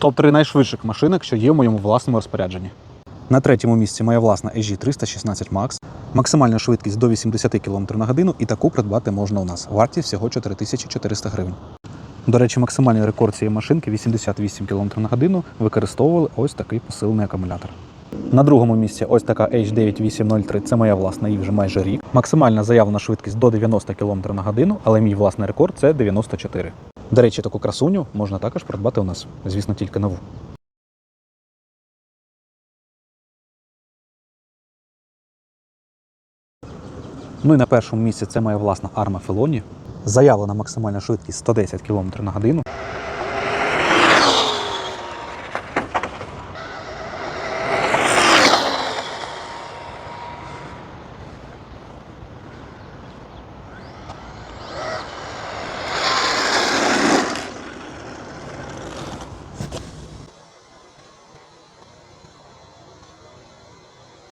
Топ-3 найшвидших машинок, що є в моєму власному розпорядженні. На третьому місці моя власна EG 316 Max. Максимальна швидкість до 80 км на годину, і таку придбати можна у нас. Вартість всього 4400 гривень. До речі, максимальний рекорд цієї машинки 88 км на годину використовували ось такий посилений акумулятор. На другому місці ось така H9803, це моя власна, їй вже майже рік. Максимальна заявлена швидкість до 90 км на годину, але мій власний рекорд це 94. До речі, таку красуню можна також придбати у нас, звісно, тільки нову. Ну і на першому місці це моя власна арма Фелоні. Заявлена максимальна швидкість 110 км на годину.